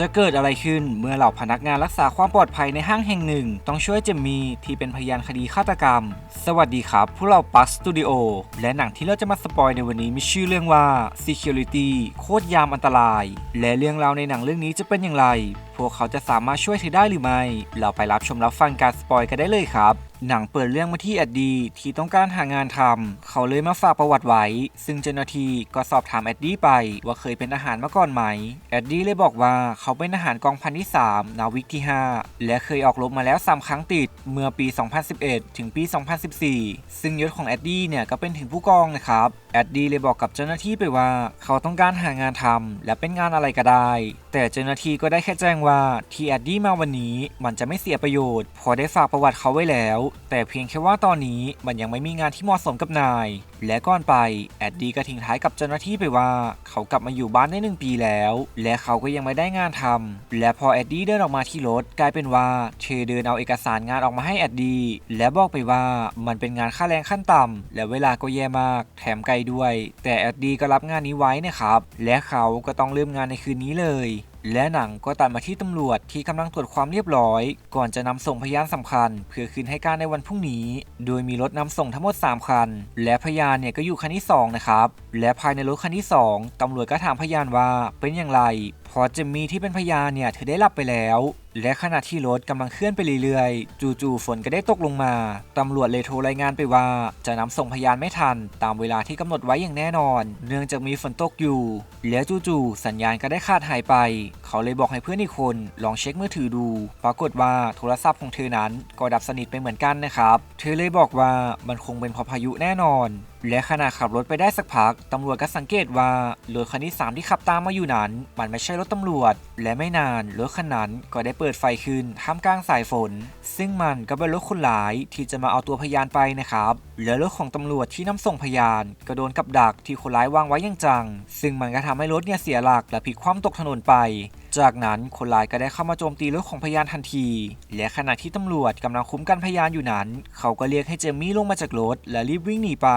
จะเกิดอะไรขึ้นเมื่อเหล่าพนักงานรักษาความปลอดภัยในห้างแห่งหนึ่ง ต้องช่วยเจมมี่ที่เป็นพยานคดีฆาตกรรม สวัสดีครับ พวกเราปัสสตูดิโอและหนังที่เราจะมาสปอยในวันนี้มีชื่อเรื่องว่า Security โคตรยามอันตราย และเรื่องราวในหนังเรื่องนี้จะเป็นอย่างไร วกเขาจะสามารถช่วยเธอได้หรือไม่ เราไปรับชมรับฟังการสปอยกันได้เลยครับ หนังเปิดเรื่องมาที่แอดดี้ที่ต้องการหางานทำเขาเลยมาฝากประวัติไว้ ซึ่งเจ้าหน้าที่ก็สอบถามแอดดี้ไปว่าเคยเป็นทหารมาก่อนไหม แอดดี้เลยบอกว่าเขาเป็นทหารกองพันที่ 3 นาวิกที่ 5 และเคยออกรบมาแล้ว 3 ครั้งติด เมื่อปี 2011 ถึงปี 2014 ซึ่งยศของแอดดี้เนี่ยก็เป็นถึงผู้กองนะครับ แอดดี้เลยบอกกับเจ้าหน้าที่ไปว่า เขาต้องการหางานทำและเป็นงานอะไรก็ได้ แต่เจ้าหน้าที่ก็ได้แค่แจ้งว่าที่แอดดี้มาวันนี้มันจะไม่เสียประโยชน์พอได้ฝากประวัติเขาไว้แล้ว แต่เพียงแค่ว่าตอนนี้มันยังไม่มีงานที่เหมาะสมกับนาย และก่อนไปแอดดี้ก็ทิ้งท้ายกับเจ้าหน้าที่ไปว่า เขากลับมาอยู่บ้านได้หนึ่งปีแล้ว และเขาก็ยังไม่ได้งานทำและพอแอดดี้เดินออกมาที่รถกลายเป็นว่าเธอเดินเอาเอกสารงานออกมาให้แอดดี้และบอกไปว่ามันเป็นงานค่าแรงขั้นต่ำและเวลาก็แย่มาก แถมไกลด้วย แต่แอดดี้ก็รับงานนี้ไว้นะครับและเขาก็ต้องเริ่มงานในคืนนี้เลย และหนังก็ตัดมาที่ตำรวจที่กำลังตรวจความเรียบร้อย ก่อนจะนำส่งพยานสำคัญ เพื่อคืนให้การในวันพรุ่งนี้ โดยมีรถนำส่งทั้งหมด 3 คัน และพยานเนี่ยก็อยู่คันที่ 2 นะครับ และภายในรถคันที่ 2ตำรวจก็ถามพยานว่าเป็นอย่างไรพอจมมี่ที่เป็นพยานเนี่ยเธอได้หลับไปแล้ว และขณะที่รถกำลังเคลื่อนไปเรื่อยๆ จู่ๆฝนก็ได้ตกลงมา ตำรวจเลยโทรรายงานไปว่า จะนำส่งพยานไม่ทัน ตามเวลาที่กำหนดไว้อย่างแน่นอน เนื่องจากมีฝนตกอยู่ แล้วจู่ๆสัญญาณก็ได้ขาดหายไป เขาเลยบอกให้เพื่อนอีกคน ลองเช็คมือถือดู ปรากฏว่าโทรศัพท์ของเธอนั้นก็ดับสนิทไปเหมือนกันนะครับ เธอเลยบอกว่ามันคงเป็นเพราะพายุแน่นอน และขณะขับรถไปได้สักพัก ตำรวจก็สังเกตว่ารถคันที่ 3 ที่ขับตามมาอยู่นั้น มันไม่ใช่รถตำรวจ และไม่นานรถคันนั้นก็ได้เปิดไฟขึ้นท่ามกลางสายฝน ซึ่งมันก็เป็นรถคนร้ายที่จะมาเอาตัวพยานไปนะครับและรถของตำรวจที่นำส่งพยาน ก็โดนกับดักที่คนร้ายวางไว้อย่างจัง ซึ่งมันก็ทำให้รถเนี่ยเสียหลักและพลิกคว่ำตกถนนไป จากนั้นคนร้ายก็ได้เข้ามาโจมตีรถของพยานทันที และขณะที่ตำรวจกำลังคุ้มกันพยานอยู่นั้น เขาก็เรียกให้เจมมี่ลงมาจากรถและรีบวิ่งหนีไป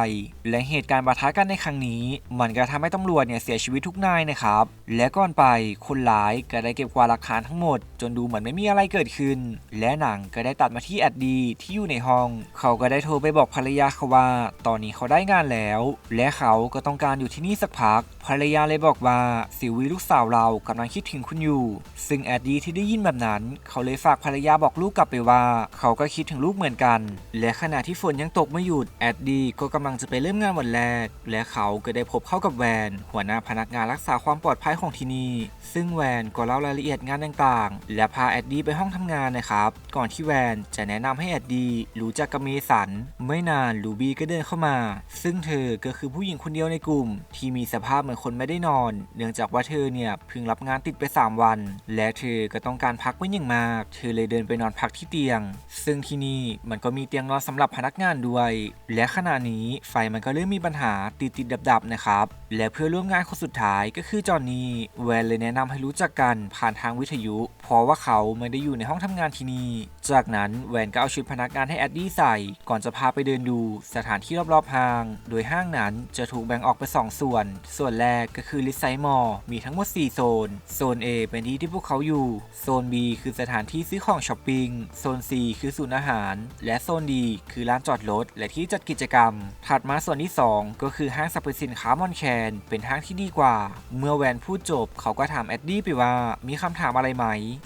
และเหตุการณ์ปะทะกันในครั้งนี้ มันก็ทำให้ตำรวจเนี่ยเสียชีวิตทุกนายนะครับ และก่อนไปคนร้ายก็ได้เก็บกวาดหลักฐานทั้งหมด จนดูเหมือนไม่มีอะไรเกิดขึ้น และหนังก็ได้ตัดมาที่แอดดีที่อยู่ในห้อง เขาก็ได้โทรไปบอกภรรยาเขาว่า ตอนนี้เขาได้งานแล้ว และเขาก็ต้องการอยู่ที่นี่สักพัก ภรรยาเลยบอกว่าสิวีลูกสาวเรากำลังคิดถึงคุณอยู่ ซึ่งแอดดี้ที่ได้ยินแบบนั้น เขาเลยฝากภรรยาบอกลูกกลับไปว่า เขาก็คิดถึงลูกเหมือนกัน และขณะที่ฝนยังตกไม่หยุดแอดดี้ก็กำลังจะไปเริ่มงานวันแรก และเขาก็ได้พบเข้ากับแวน หัวหน้าพนักงานรักษาความปลอดภัยของที่นี่ ซึ่งแวนก็เล่ารายละเอียดงานต่างๆ และพาแอดดี้ไปห้องทำงานนะครับ ก่อนที่แวนจะแนะนำให้แอดดี้รู้จักกับเมสัน ไม่นานลูบี้ก็เดินเข้ามา ซึ่งเธอก็คือผู้หญิงคนเดียวในกลุ่ม ที่มีสภาพเหมือนคนไม่ได้นอน เนื่องจากว่าเธอเนี่ยเพิ่งรับงานติดไป 3 วัน และเธอก็ต้องการพักเป็นอย่างมาก เธอเลยเดินไปนอนพักที่เตียง ซึ่งที่นี่มันก็มีเตียงนอนสำหรับพนักงานด้วย และขณะนี้ไฟมันก็เริ่มมีปัญหาติดติดดับดับๆนะครับ และเพื่อร่วมงานคนสุดท้ายก็คือจอห์นนี่แวนเลยแนะนำให้รู้จักกันผ่านทางวิทยุ เพราะว่าเขาไม่ได้อยู่ในห้องทำงานที่นี่ จากนั้นแวนก็เอาชุดพนักงานให้แอดดี้ใส่ ก่อนจะพาไปเดินดูสถานที่รอบๆห้าง โดยห้างนั้นจะถูกแบ่งออกเป็นสองส่วน ส่วนแรกก็คือลิไซมอลมีทั้งหมด 4 โซน โซน A เป็นที่ที่พวกเขาอยู่ โซน B คือสถานที่ซื้อของช้อปปิ้ง โซน C คือศูนย์อาหาร และโซน D คือร้านจอดรถและที่จัดกิจกรรม ถัดมาส่วนที่ 2 ก็คือห้างสรรพสินค้ามอนแคน เป็นห้างที่ดีกว่า เมื่อแวนพูดจบเขาก็ถามแอดดี้ไปว่ามีคำถามอะไรไหม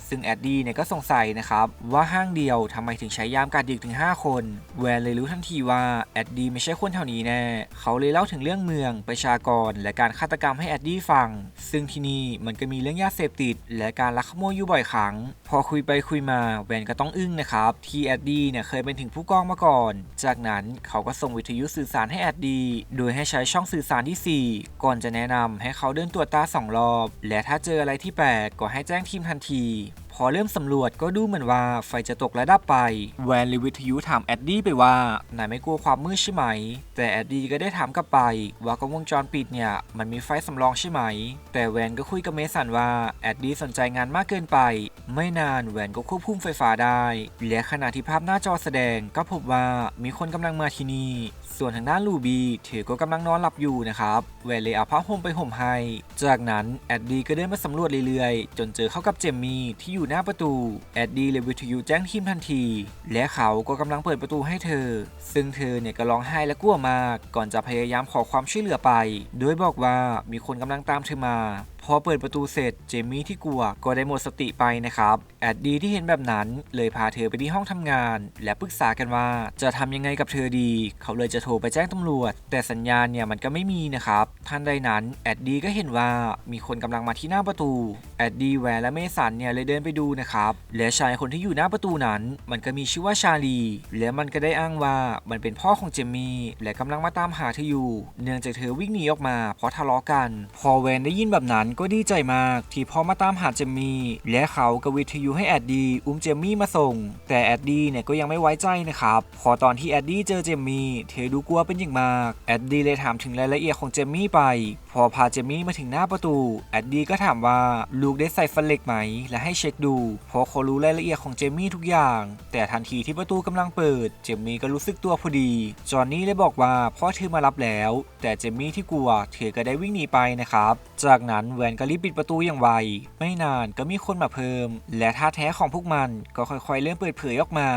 ซึ่งแอดดี้เนี่ยก็สงสัยนะครับว่าห้างเดียวทำไมถึงใช้ยามการดึกถึง 5 คน แวนเลยรู้ทันทีว่าแอดดี้ไม่ใช่คนแถวนี้แน่ เขาเลยเล่าถึงเรื่องเมืองประชากรและการฆาตกรรมให้แอดดี้ฟัง ซึ่งที่นี่มันก็มีเรื่องยาเสพติด และการลักขโมยอยู่บ่อยครั้ง พอคุยไปคุยมาแวนก็ต้องอึ้งนะครับ ที่แอดดี้เนี่ยเคยเป็นถึงผู้กองมาก่อน จากนั้นเขาก็ส่งวิทยุสื่อสารให้แอดดี้โดยให้ใช้ช่องสื่อสารที่ 4 ก่อนจะแนะนำให้เขาเดินตรวจตาสองรอบ และถ้าเจออะไรที่แปลกก็ให้แจ้งทีมทันที พอเริ่มสำรวจก็ดูเหมือนว่าไฟจะตกและดับไป แวนลยวิทยุถามแอดดี้ไปว่านายไม่กลัวความมืดใช่ไหม แต่แอดดี้ก็ได้ถามกลับไป ว่ากล้องวงจรปิดเนี่ยมันมีไฟสำรองใช่ไหม แต่แวนก็คุยกับเมสันว่าแอดดี้สนใจงานมากเกินไป ไม่นานแวนก็ควบคุมไฟฟ้าได้ และขณะที่ภาพหน้าจอแสดงก็พบว่ามีคนกำลังมาที่นี่ ส่วนทางด้านลูบี้เธอก็กำลังนอนหลับอยู่นะครับแวนเลยเอาผ้าห่มไปห่มให้ จากนั้นแอดดี้ก็เดินมาสำรวจเรื่อยๆ จนเจอเข้ากับเจมมี่ที่อยู่หน้าประตูแอดดี้เลยวิทยุแจ้งทีมทันที และเขาก็กำลังเปิดประตูให้เธอ ซึ่งเธอเนี่ยก็ร้องไห้และกลัวมาก ก่อนจะพยายามขอความช่วยเหลือไป โดยบอกว่ามีคนกำลังตามเธอมาพอเปิดประตูเสร็จเจมี่ที่กลัวก็ได้หมดสติไปนะครับแอดดี้ที่เห็นแบบนั้นเลยพาเธอไปที่ห้องทำงาน และปรึกษากันว่าจะทำยังไงกับเธอดี เขาเลยจะโททรไปแจ้งตำรวจ แต่สัญญาณเนี่ยมันก็ไม่มีนะครับทันใดนั้นแอดดีก็เห็นว่ามีคนกำลังมาที่หน้าประตูแอดดีแวนและเมสันเนี่ยเลยเดินไปดูนะครับและชายคนที่อยู่หน้าประตูนั้น มันก็มีชื่อว่าชาลี และมันก็ได้อ้างว่ามันเป็นพ่อของเจมมี่และกำลังมาตามหาเธออยู่ เนื่องจากเธอวิ่งหนีออกมาเพราะทะเลาะกันพอแวนได้ยินแบบนั้นก็ดีใจมากที่พ่อมาตามหาเจมมี่และเขาก็วิทยุให้แอดดีอุ้มเจมมี่มาส่ง แต่แอดดีเนี่ยก็ยังไม่ไว้ใจนะครับพอตอนที่แอดดี้เจอเจมมี่เธอดูกลัวเป็นอย่างมาก แอดดี้เลยถามถึงรายละเอียดของเจมมี่ไป พอพาเจมมี่มาถึงหน้าประตู แอดดี้ก็ถามว่าลูกได้ใส่ฟันเหล็กไหม และให้เช็คดู เพราะเขารู้รายละเอียดของเจมมี่ทุกอย่าง แต่ทันทีที่ประตูกำลังเปิด เจมมี่ก็รู้สึกตัวพอดี จอห์นนี่เลยบอกว่าพ่อเธอมารับแล้ว แต่เจมมี่ที่กลัวเธอก็ได้วิ่งหนีไปนะครับ จากนั้นแวนก็รีบปิดประตูอย่างไว ไม่นานก็มีคนมาเพิ่ม และท่าแท้ของพวกมันก็ค่อยๆ เริ่มเปิดเผยออกมา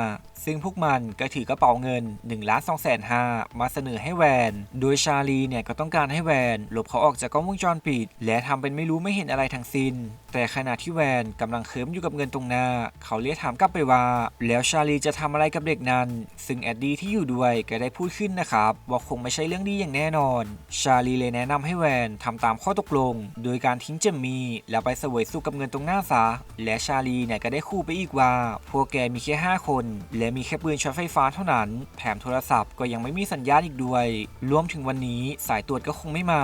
ซึ่งพวกมันก็ถือกระเป๋าเงิน1ล้าน2แสนห้ามาเสนอให้แวน โดยชาลีเนี่ยก็ต้องการให้แวน หลบเขาออกจากกล้องวงจรปิด และทำเป็นไม่รู้ไม่เห็นอะไรทั้งสิ้นแต่ขณะที่แวนกำลังเคิมอยู่กับเงินตรงหน้า เขาเรียกถามกลับไปว่า แล้วชาลีจะทำอะไรกับเด็กนั้น ซึ่งแอดดี้ที่อยู่ด้วยก็ได้พูดขึ้นนะครับ ว่าคงไม่ใช่เรื่องดีอย่างแน่นอน ชาลีเลยแนะนำให้แวนทำตามข้อตกลง โดยการทิ้งเจมมี่แล้วไปเสวยสุขกับเงินตรงหน้าซะและชาลีเนี่ยก็ได้คู่ไปอีกว่า พวกแกมีแค่ 5 คน และมีแค่ปืนช็อตไฟฟ้าเท่านั้น แถมโทรศัพท์ก็ยังไม่มีสัญญาณอีกด้วย รวมถึงวันนี้สายตรวจก็คงไม่มา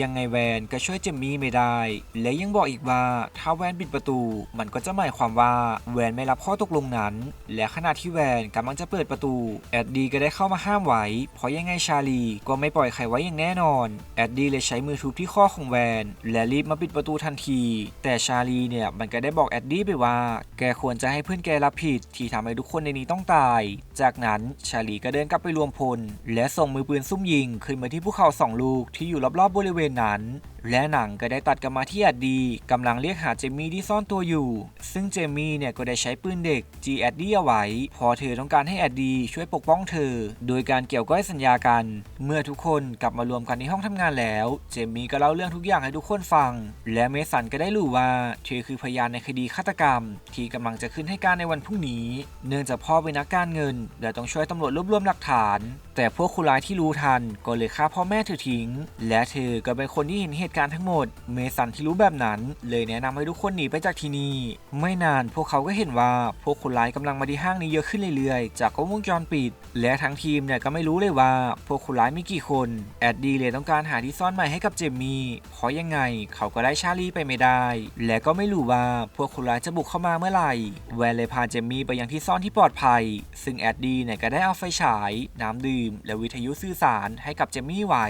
ยังไงแวนก็ช่วยเจมมี่ไม่ได้ และยังบอกอีกว่าถ้าแวนปิดประตู มันก็จะหมายความว่าแวนไม่รับข้อตกลงนั้น และขณะที่แวนกำลังจะเปิดประตู แอดดีก็ได้เข้ามาห้ามไว้ เพราะยังไงชาลีก็ไม่ปล่อยใครไว้อย่างแน่นอน แอดดีเลยใช้มือทุบที่ข้อของแวน และรีบมาปิดประตูทันที แต่ชาลีเนี่ยมันก็ได้บอกแอดดี้ไปว่า แกควรจะให้เพื่อนแกรับผิดที่ทำให้ทุกคนในนี้ต้องตาย จากนั้นชาลีก็เดินกลับไปรวมพล และส่งมือปืนซุ่มยิง ขึ้นมาที่ภูเขาสองลูกที่อยู่รอบๆบริเวณนั้น และหนังก็ได้ตัดกลับมาที่แอดดี้กำลังเรียกหาเจมี่ที่ซ่อนตัวอยู่ ซึ่งเจมี่เนี่ยก็ได้ใช้ปืนเด็กจีแอดดี้เอาไว้ พอเธอต้องการให้แอดดี้ช่วยปกป้องเธอ โดยการเกี่ยวก้อยสัญญากัน เมื่อทุกคนกลับมารวมกันในห้องทำงานแล้ว เจมี่ก็เล่าเรื่องทุกอย่างให้ทุกคนฟัง และเมสันก็ได้รู้ว่าเธอคือพยานในคดีฆาตกรรม ที่กำลังจะขึ้นให้การในวันพรุ่งนี้ เนื่องจากพ่อเป็นนักการเงินและต้องช่วยตำรวจรวบรวมหลักฐาน แต่พวกคนร้ายที่รู้ทันก็เลยฆ่าพ่อแม่เธอทิ้ง และเธอก็เป็นคนที่เห็นเหตุการณ์ทั้งหมด เมสันที่รู้แบบนั้น เลยแนะนำให้ทุกคนหนีไปจากที่นี่ ไม่นานพวกเขาก็เห็นว่าพวกคนร้ายกำลังมาที่ห้างนี้เยอะขึ้นเรื่อยๆ จากกล้องวงจรปิด และทั้งทีมเนี่ยก็ไม่รู้เลยว่า พวกคนร้ายมีกี่คน แอดดีเลยต้องการหาที่ซ่อนใหม่ให้กับเจมมี่ เพราะยังไงเขาก็ได้ชาลีไปไม่ได้ และก็ไม่รู้ว่าพวกคนร้ายจะบุกเข้ามาเมื่อไหร่แวนเลยพาเจมมี่ไปยังที่ซ่อนที่ปลอดภัย ซึ่งแอดดีเนี่ยก็ได้เอาไฟฉาย น้ำดื่มและวิทยุสื่อสารให้กับเจมี่ไว้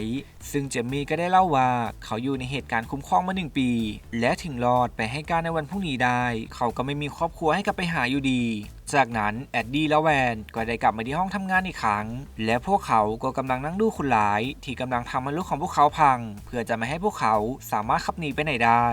ซึ่งเจมมี่ก็ได้เล่าว่าเขาอยู่ในเหตุการณ์คุ้มครองมาหนึ่งปี และถึงรอดไปให้การในวันพรุ่งนี้ได้ เขาก็ไม่มีครอบครัวให้กลับไปหาอยู่ดี จากนั้นแอดดี้และแวนก็ได้กลับมาที่ห้องทำงานอีกครั้ง และพวกเขาก็กำลังนั่งดูคนร้าย ที่กำลังทำให้รถของพวกเขาพัง เพื่อจะไม่ให้พวกเขาสามารถขับหนีไปไหนได้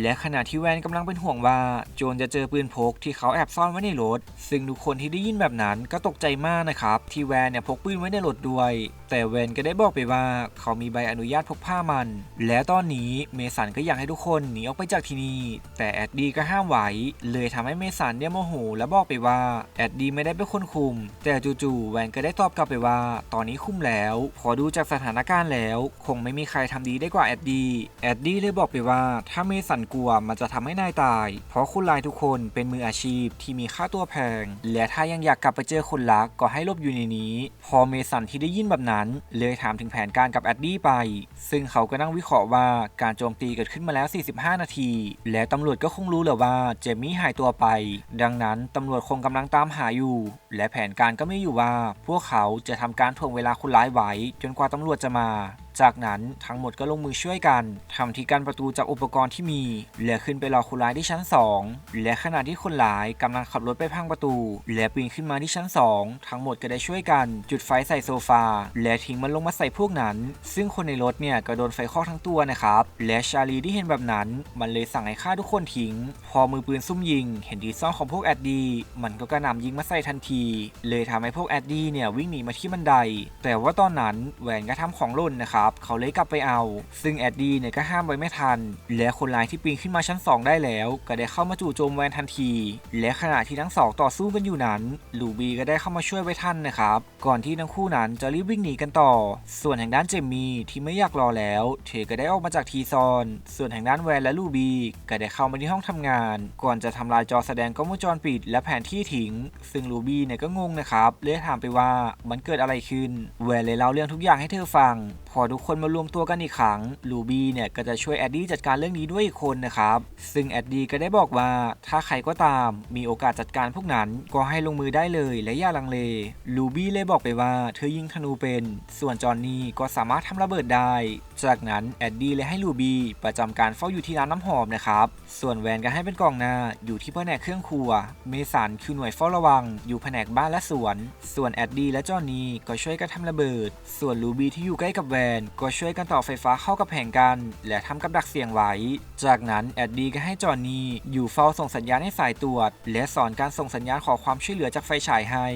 และขณะที่แวนกำลังเป็นห่วงว่า โจนจะเจอปืนพกที่เขาแอบซ่อนไว้ในรถ ซึ่งทุกคนที่ได้ยินแบบนั้นก็ตกใจมากนะครับที่แวนเนี่ยพกปืนไว้ในรถด้วย แต่แวนก็ได้บอกไปว่า เขามีใบอนุญาตพกพามัน และตอนนี้เมสันก็อยากให้ทุกคนหนีออกไปจากที่นี่แต่แอดดี้ก็ห้ามไว้เลยทำให้เมสันเนี่ยโมโห และบอกไปว่าแอดดี้ไม่ได้เป็นคนคุม แต่จู่ๆแวนก็ได้ตอบกลับไปว่า ตอนนี้คุมแล้วพอดูจากสถานการณ์แล้ว คงไม่มีใครทำดีได้กว่าแอดดี้แอดดี้เลยบอกไปว่า ถ้าเมสันกลัวมันจะทำให้นายตาย เพราะคุณลายทุกคนเป็นมืออาชีพที่มีค่าตัวแพง และถ้ายังอยากกลับไปเจอคนรักก็ให้ลบอยู่ในนี้ พอเมสันที่ได้ยินแบบนั้นเลยถามถึงแผนการกับแอดดี้ไป ซึ่งเขาก็นั่งวิเคราะห์ว่าการโจมตีเกิดขึ้นมาแล้ว 45 นาที และตำรวจก็คงรู้แหละว่าเจมี่หายตัวไป ดังนั้นตำรวจคงกำลังตามหาอยู่ และแผนการก็ไม่อยู่ว่า พวกเขาจะทำการถ่วงเวลาคนร้ายไว้ จนกว่าตำรวจจะมา จากนั้นทั้งหมดก็ลงมือช่วยกันทำที่กั้นประตูจากอุปกรณ์ที่มี และขึ้นไปรอคนร้ายที่ชั้น 2 และขณะที่คนร้ายกำลังขับรถไปพังประตู และปีนขึ้นมาที่ชั้น 2 ทั้งหมดก็ได้ช่วยกัน จุดไฟใส่โซฟา และทิ้งมันลงมาใส่พวกนั้น ซึ่งคนในรถเนี่ยก็โดนไฟคลอกทั้งตัวนะครับและชาลีที่เห็นแบบนั้น มันเลยสั่งให้ฆ่าทุกคนทิ้ง พอมือปืนซุ่มยิง เห็นทีซ่อนของพวกแอดดี้มันก็กระหน่ำยิงมาใส่ทันที เลยทำให้พวกแอดดี้เนี่ยวิ่งหนีมาที่บันได แต่ว่าตอนนั้นแหวนก็ทำของล่นนะครับเขาเลยกลับไปเอา ซึ่งแอดดี้เนี่ยก็ห้ามไว้ไม่ทัน และคนร้ายที่ปีนขึ้นมาชั้น 2 ได้แล้ว ก็ได้เข้ามาจู่โจมแวนทันที และขณะที่ทั้งสองต่อสู้กันอยู่นั้นลูบีก็ได้เข้ามาช่วยไว้ทันนะครับ ก่อนที่ทั้งคู่นั้นจะรีบวิ่งหนีกันต่อ ส่วนทางด้านเจมมี่ที่ไม่อยากรอแล้ว เธอก็ได้ออกมาจากทีซอน ส่วนทางด้านแวนและลูบีก็ได้เข้ามาที่ห้องทำงาน ก่อนจะทำลายจอแสดงกล้องวงจรปิด และแผนที่ทิ้ง ซึ่งลูบี้เนี่ยก็งงนะครับเลยถามไปว่ามันเกิดอะไรขึ้น แวนเลยเล่าเรื่องทุกอย่างให้เธอฟังพอทุกคนมารวมตัวกันอีกครั้งลูบี้เนี่ยก็จะช่วยแอดดี้จัดการเรื่องนี้ด้วยอีกคนนะครับ ซึ่งแอดดี้ก็ได้บอกว่าถ้าใครก็ตามมีโอกาสจัดการพวกนั้นก็ให้ลงมือได้เลยและอย่าลังเลลูบี้เลยบอกไปว่าเธอยิงธนูเป็น ส่วนจอห์นนี่ก็สามารถทำระเบิดได้ จากนั้นแอดดี้เลยให้ลูบี้ประจำการเฝ้าอยู่ที่ร้านน้ำหอมนะครับ ส่วนแวนก็ให้เป็นกองหน้าอยู่ที่แผนกเครื่องครัว เมสันคือหน่วยเฝ้าระวัง อยู่แผนกบ้านและสวน ส่วนแอดดี้และจอห์นนี่ก็ช่วยกันทำระเบิด ส่วนลูบี้ที่อยู่ใกล้กับแวนก็ช่วยกันต่อไฟฟ้าเข้ากับแผงกัน และทำกับดักเสียงไว้ จากนั้นแอดดี้ก็ให้จอห์นนี่อยู่เฝ้าส่งสัญญาณให้สายตรวจ และสอนการส่งสัญญาณขอความช่วยเหลือจากไฟฉายให้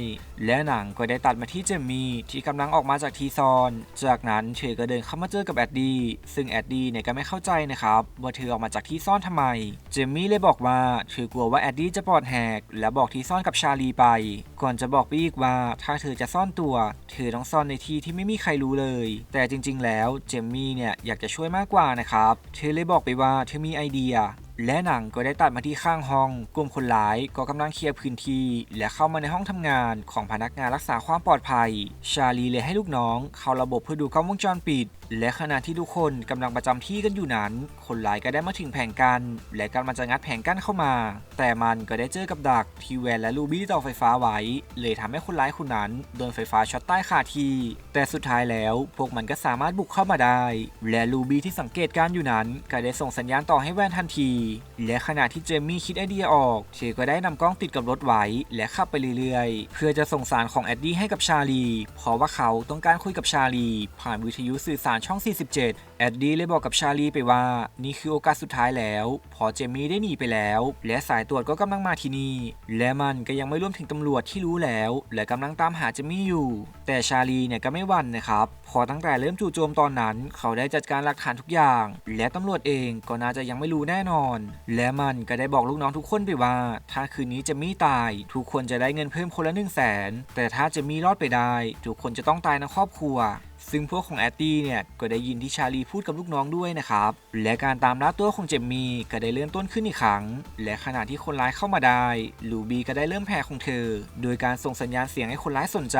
และหนังก็ได้ตัดมาที่เจมมี่ที่กำลังออกมาจากทีซอน จากนั้นเธอก็เดินเข้ามาเจอกับแอดดี้ซึ่งแอดดี้เนี่ยก็ไม่เข้าใจนะครับว่าเธอออกมาจากที่ซ่อนทำไม เจมมี่เลยบอกว่าเธอกลัวว่าแอดดี้จะปลอดแหก และบอกที่ซ่อนกับชาลีไป ก่อนจะบอกไปอีกว่าถ้าเธอจะซ่อนตัว เธอต้องซ่อนในที่ที่ไม่มีใครรู้เลย แต่จจริงๆ แล้วเจมมี่เนี่ยอยากจะช่วยมากกว่านะครับ เธอเลยบอกไปว่าเธอมีไอเดีย และหนังก็ได้ตัดมาที่ข้างห้อง กลุ่มคนร้ายก็กำลังเคลียร์พื้นที่ และเข้ามาในห้องทำงานของพนักงานรักษาความปลอดภัย ชาลีเลยให้ลูกน้อง เข้าระบบเพื่อดูกล้องวงจรปิดและขณะที่ทุกคนกำลังประจำที่กันอยู่นั้น คนร้ายก็ได้มาถึงแผงกัน และกำลังจะงัดแผงกั้นเข้ามา แต่มันก็ได้เจอกับดักที่แวนและลูบี้ต่อไฟฟ้าไว้ เลยทำให้คนร้ายคนนั้นโดนไฟฟ้าช็อตใต้คาที แต่สุดท้ายแล้วพวกมันก็สามารถบุกเข้ามาได้ และลูบี้ที่สังเกตการอยู่นั้น ก็ได้ส่งสัญญาณต่อให้แวนทันที และขณะที่เจมมี่คิดไอเดียออกเธอก็ได้นำกล้องติดกับรถไว้ และขับไปเรื่อยๆ เพื่อจะส่งสารของแอดดี้ให้กับชาลี เพราะว่าเขาต้องการคุยกับชาลี ผ่านวิทยุสื่อสารช่อง 47 แอดดี้เลยบอกกับชาลีไปว่า นี่คือโอกาสสุดท้ายแล้ว พอเจมี่ได้หนีไปแล้ว และสายตรวจก็กำลังมาที่นี่ และมันก็ยังไม่รวมถึงตำรวจที่รู้แล้ว และกำลังตามหาเจมี่อยู่ แต่ชาลีเนี่ยก็ไม่หวั่นนะครับพอตั้งแต่เริ่มจู่โจมตอนนั้น เขาได้จัดการหลักฐานทุกอย่าง และตำรวจเองก็น่าจะยังไม่รู้แน่นอน และมันก็ได้บอกลูกน้องทุกคนไปว่า ถ้าคืนนี้เจมี่ตาย ทุกคนจะได้เงินเพิ่มคนละ1 0 0 0 0แสนแต่ถ้าเจมี่รอดไปได้ ทุกคนจะต้องตายทั้งครอบครัว ซึ่งพวกของแอตตี้เนี่ยก็ได้ยินที่ชาลีพูดกับลูกน้องด้วยนะครับ และการตามล่าตัวของเจมมี่ก็ได้เริ่มต้นขึ้นอีกครั้ง และขณะที่คนร้ายเข้ามาได้ลูบี้ก็ได้เริ่มแพ้ของเธอ โดยการส่งสัญญาณเสียงให้คนร้ายสนใจ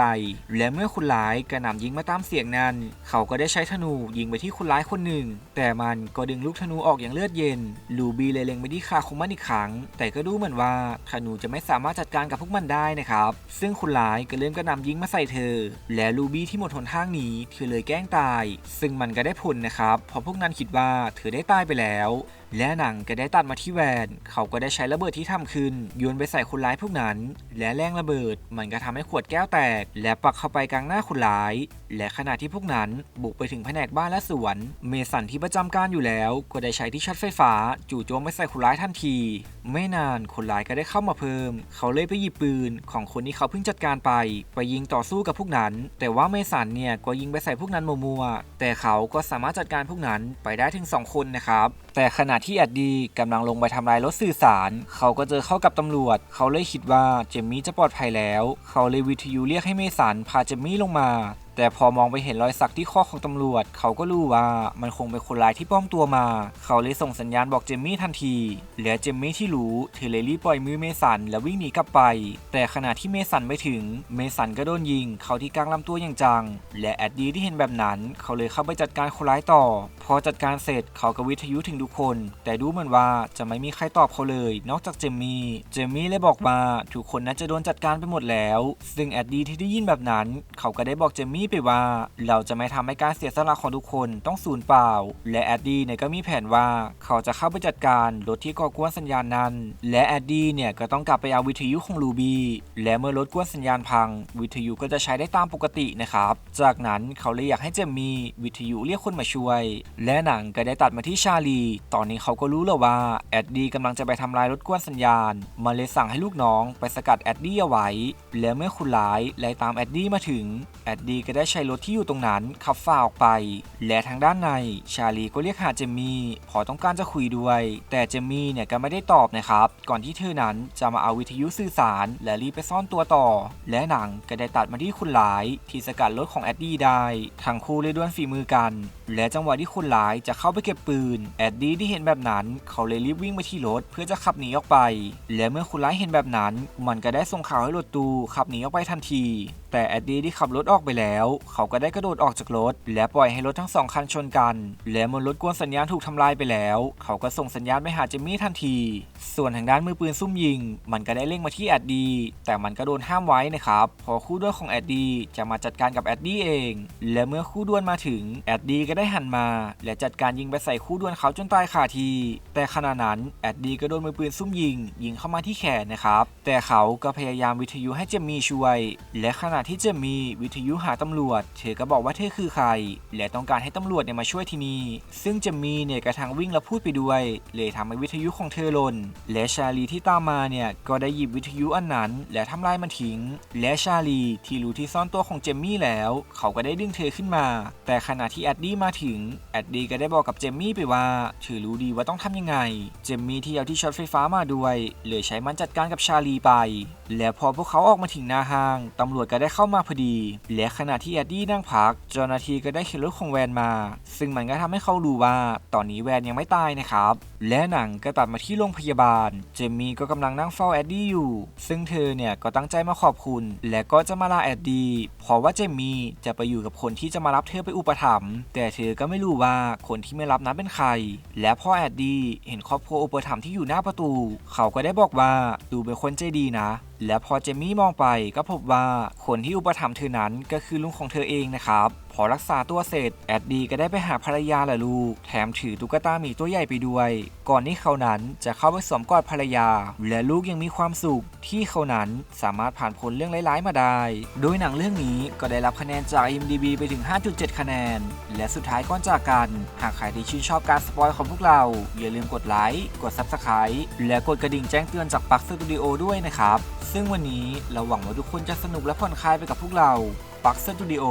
และเมื่อคนร้ายกระหน่ำยิงมาตามเสียงนั้น เขาก็ได้ใช้ธนูยิงไปที่คนร้ายคนหนึ่ง แต่มันก็ดึงลูกธนูออกอย่างเลือดเย็นลูบี้เลยเล็งไปที่คาของมันอีกครั้ง แต่ก็ดูเหมือนว่าธนูจะไม่สามารถจัดการกับพวกมันได้นะครับ ซึ่งคนร้ายก็เริ่มกระหน่ำยิงมาใส่เธอ และลูบี้ที่หมดหนทางหนีเธอเลยแกล้งตาย ซึ่งมันก็ได้ผลนะครับ เพราะพวกนั้นคิดว่าเธอได้ตายไปแล้ว และหนังก็ได้ตัดมาที่แวน เขาก็ได้ใช้ระเบิดที่ทำขึ้นโยนไปใส่คนร้ายพวกนั้น และแรงระเบิด มันก็ทำให้ขวดแก้วแตก และปักเข้าไปกลางหน้าคนร้าย และขณะที่พวกนั้นบุกไปถึงแผนกบ้านและสวน เมสันที่ประจำการอยู่แล้ว ก็ได้ใช้ที่ช็อตไฟฟ้า จู่โจมไปใส่คนร้ายทันที ไม่นานคนร้ายก็ได้เข้ามาเพิ่ม เขาเลยไปหยิบปืน ของคนที่เขาเพิ่งจัดการไป ไปยิงต่อสู้กับพวกนั้น แต่ว่าเมสันเนี่ยก็ยิงไปใส่พวกนั้นมัวๆแต่เขาก็สามารถจัดการพวกนั้นไปได้ถึงสองคนนะครับแต่ขณะที่อดดี้กำลังลงไปทำลายรถสื่อสาร เขาก็เจอเข้ากับตำรวจ เขาเลยคิดว่าเจมมี่จะปลอดภัยแล้ว เขาเลยวิทยุเรียกให้เมสันพาเจมมี่ลงมา แต่พอมองไปเห็นรอยสักที่ข้อของตำรวจ เขาก็รู้ว่ามันคงเป็นคนร้ายที่ปลอมตัวมา เขาเลยส่งสัญญาณบอกเจมมี่ทันทีและเจมมี่ที่รู้เธอเลยรีบปล่อยมือเมสันแล้ววิ่งหนีกลับไป แต่ขณะที่เมสันไปถึง เมสันก็โดนยิง เขาที่กลางลำตัวอย่างจัง และแอดดี้ที่เห็นแบบนั้น เขาเลยเข้าไปจัดการคนร้ายต่อ พอจัดการเสร็จเขาก็วิทยุถึงทุกคน แต่ดูเหมือนว่าจะไม่มีใครตอบเขาเลย นอกจากเจมมี่ เจมมี่เลยบอกว่าทุกคนน่าจะโดนจัดการไปหมดแล้ว ซึ่งแอดดี้ที่ได้ยินแบบนั้น เขาก็ได้บอกเจมมี่มี่ไปว่าเราจะไม่ทำให้การเสียสละของทุกคนต้องสูญเปล่า และแอดดี้เนี่ยก็มีแผนว่าเขาจะเข้าไปจัดการรถที่ก่อกวนสัญญาณนั้น และแอดดี้เนี่ยก็ต้องกลับไปเอาวิทยุของลูบี้และเมื่อรถกวนสัญญาณพัง วิทยุก็จะใช้ได้ตามปกตินะครับ จากนั้นเขาเลยอยากให้เจมมี่วิทยุเรียกคนมาช่วย และหนังก็ได้ตัดมาที่ชาลี ตอนนี้เขาก็รู้แล้วว่าแอดดี้กำลังจะไปทำลายรถกวนสัญญาณ มาเลยสั่งให้ลูกน้องไปสกัดแอดดี้เอาไว้ และเมื่อคนร้ายไล่ตามแอดดี้มาถึงแอดดี้ก็ได้ใช้รถที่อยู่ตรงนั้นขับฝ่าออกไป และทางด้านในชาลีก็เรียกหาเจมี่พอต้องการจะคุยด้วย แต่เจมี่เนี่ยก็ไม่ได้ตอบนะครับ ก่อนที่เธอนั้นจะมาเอาวิทยุสื่อสาร และรีบไปซ่อนตัวต่อ และหนังก็ได้ตัดมาที่คนร้าย ที่สกัดรถของแอดดี้ได้ทั้งคู่เลยดวลฝีมือกัน และจังหวะที่คนร้ายจะเข้าไปเก็บปืนแอดดี้ที่เห็นแบบนั้น เขาเลยรีบวิ่งไปที่รถเพื่อจะขับหนีออกไป และเมื่อคนร้ายเห็นแบบนั้น มันก็ได้ส่งข่าวให้รถตู้ขับหนีออกไปทันที แต่แอดดี้ที่ขับรถออกไปแล้ว เขาก็ได้กระโดดออกจากรถ และปล่อยให้รถทั้งสองคันชนกัน และเมื่อรถกวนสัญญาณถูกทำลายไปแล้ว เขาก็ส่งสัญญาณไปหาเจมี่ทันที ส่วนทางด้านมือปืนซุ่มยิง มันก็ได้เล็งมาที่แอดดี้แต่มันก็โดนห้ามไว้นะครับเพอคู่ด้วลของแอดดี้จะมาจัดการกับแอดดี้เอง และเมื่อคู่ดวลมาถึงแอดดี้ก็ได้หันมา และจัดการยิงไปใส่คู่ดวลเขาจนตายคาที แต่ขณะนั้นแอดดี้ก็โดนมือปืนซุ่มยิง ยิงเข้ามาที่แขนนะครับแต่เขาก็พยายามวิทยุให้เจมมี่ช่วย และขณะที่จมมี่วิทยุหาตำรวจ เธอก็บอกว่าเธอคือใคร และต้องการให้ตำรวจเนี่ยมาช่วยที่นี่ ซึ่งจมมี่เนี่ยกระทั่งวิ่งและพูดไปด้วย เลยทำให้วิทยุของเธอหล่น และชาลีที่ตามมาเนี่ยก็ได้หยิบวิทยุอันนั้น และทำลายมันทิ้ง และชาลีที่รู้ที่ซ่อนตัวของเจมมี่แล้ว เขาก็ได้ดึงเธอขึ้นมา แต่ขณะที่แอดดี้มาถึง แอดดี้ก็ได้บอกกับเจมมี่ไปว่าเธอรู้ดีว่าต้องทำยังไง เจมมี่ที่เอาที่ช็อตไฟฟ้ามาด้วย เลยใช้มันจัดการกับชาลีไป และพอพวกเขาออกมาถึงหน้าห้างตำรวจก็ได้เข้ามาพอดี และขณะที่แอดดี้นั่งพัก เจ้าหน้าที่ก็ได้เข็นรถของแวนมา ซึ่งมันก็ทำให้เขารู้ว่าตอนนี้แวนยังไม่ตายนะครับ และหนังก็ตัดมาที่โรงพยาบาล เจมี่ก็กำลังนั่งเฝ้าแอดดี้อยู่ ซึ่งเธอเนี่ยก็ตั้งใจมาขอบคุณ และก็จะมาลาแอดดี้เพราะว่าเจมี่จะไปอยู่กับคนที่จะมารับเธอไปอุปถัมภ์แต่เธอก็ไม่รู้ว่าคนที่ไม่รับนั้นเป็นใคร และพ่อแอดดี้เห็นครอบครัวอุปถัมภ์ที่อยู่หน้าประตู เขาก็ได้บอกว่าดูเป็นคนใจดีนะ และพอเจมี่มองไปก็พบว่าคคนที่อุปถัมภ์เธอนั้นก็คือลุงของเธอเองนะครับ พอรักษาตัวเสร็จแอดดีก็ได้ไปหาภรรยาและลูก แถมถือตุ๊กตาหมีตัวใหญ่ไปด้วย ก่อนที่เขานั้นจะเข้าไปสวมกอดภรรยา และลูกยังมีความสุขที่เขานั้นสามารถผ่านพ้นเรื่องร้ายๆมาได้ โดยหนังเรื่องนี้ก็ได้รับคะแนนจาก IMDb ไปถึง 5.7 คะแนน และสุดท้ายก่อนจากกัน หากใครที่ชื่นชอบการสปอยของพวกเรา อย่าลืมกดไลค์กด Subscribe และกดกระดิ่งแจ้งเตือนจากปักสตูดิโอด้วยนะครับ ซึ่งวันนี้เราหวังว่าทุกคนจะสนุกและผ่อนคลายไปกับพวกเราปักสตูดิโอ